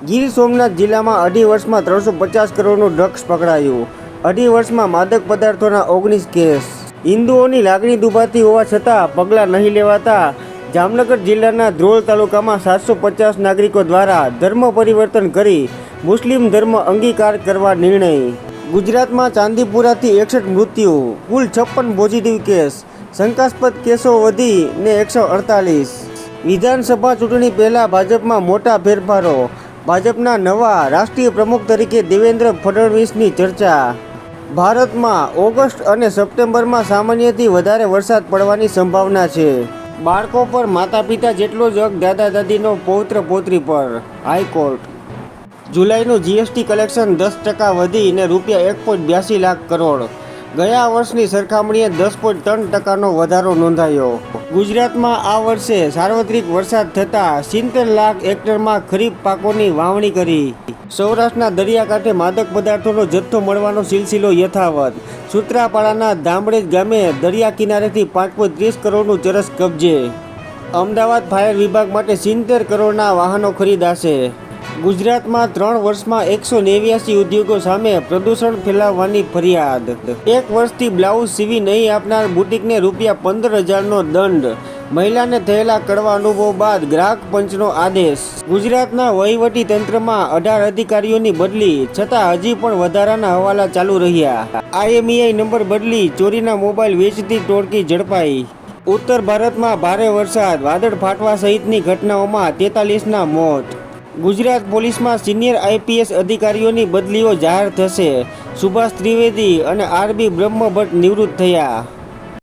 ગીર સોમનાથ જિલ્લામાં અઢી વર્ષમાં ત્રણસો પચાસ કરોડનું ડ્રગ્સ પકડાયું. અઢી વર્ષમાં માદક પદાર્થોના ઓગણીસ કેસ. હિન્દુઓની લાગણી દુભાતી હોવા છતાં પગલાં નહીં લેવાતા જામનગર જિલ્લાના ધ્રોલ તાલુકામાં સાતસો પચાસ નાગરિકો દ્વારા ધર્મ પરિવર્તન કરી મુસ્લિમ ધર્મ અંગીકાર કરવા નિર્ણય. ગુજરાતમાં ચાંદીપુરાથી એકસઠ મૃત્યુ, કુલ છપ્પન પોઝિટિવ કેસ, શંકાસ્પદ કેસો વધીને એકસો અડતાલીસ. વિધાનસભા ચૂંટણી પહેલાં ભાજપમાં મોટા ફેરફારો ભાજપના નવા રાષ્ટ્રીય પ્રમુખ તરીકે દેવેન્દ્ર ફડણવીસની ચર્ચા. ભારતમાં ઓગસ્ટ અને સપ્ટેમ્બરમાં સામાન્યથી વધારે વરસાદ પડવાની સંભાવના છે. બાળકો પર માતા પિતા જેટલો જ હક દાદા દાદીનો પૌત્ર પૌત્રી પર. હાઈકોર્ટ. જુલાઈનું જીએસટી કલેક્શન દસ ટકા વધીને રૂપિયા એક પોઈન્ટ બ્યાસી લાખ કરોડ. ગયા વર્ષની સરખામણીએ દસ પોઈન્ટ ત્રણ ટકાનો વધારો નોંધાયો. ગુજરાતમાં આ વર્ષે સાર્વત્રિક વરસાદ થતાં સિત્તેર લાખ હેક્ટરમાં ખરીફ પાકોની વાવણી કરી. સૌરાષ્ટ્રના દરિયાકાંઠે માદક પદાર્થોનો જથ્થો મળવાનો સિલસિલો યથાવત. સુત્રાપાડાના ધામડેજ ગામે દરિયા કિનારેથી પાંચ ત્રીસ કરોડનું ચરસ કબજે. અમદાવાદ ફાયર વિભાગ માટે સિત્તેર કરોડના વાહનો ખરીદાશે. ગુજરાતમાં ત્રણ વર્ષમાં એકસો નેવ્યાસી ઉદ્યોગો સામે પ્રદૂષણ ફેલાવવાની ફરિયાદ. એક વર્ષથી બ્લાઉઝ સીવી નહીં આપનાર બુટીકને રૂપિયા પંદર હજારનો દંડ. મહિલાને થયેલા કડવા અનુભવ બાદ ગ્રાહક પંચનો આદેશ. ગુજરાતના વહીવટી તંત્રમાં અઢાર અધિકારીઓની બદલી, છતાં હજી પણ વધારાના હવાલા ચાલુ રહ્યા. આઈએમઈઆઈ નંબર બદલી, ચોરીના મોબાઈલ વેચતી ટોળકી ઝડપાઈ. ઉત્તર ભારતમાં ભારે વરસાદ, વાદળ ફાટવા સહિતની ઘટનાઓમાં તેતાલીસના મોત. ગુજરાત પોલીસમાં સિનિયર આઈપીએસ અધિકારીઓની બદલીઓ જાહેર થશે. સુભાષ ત્રિવેદી અને આરબી બ્રહ્મભટ્ટ નિવૃત્ત થયા.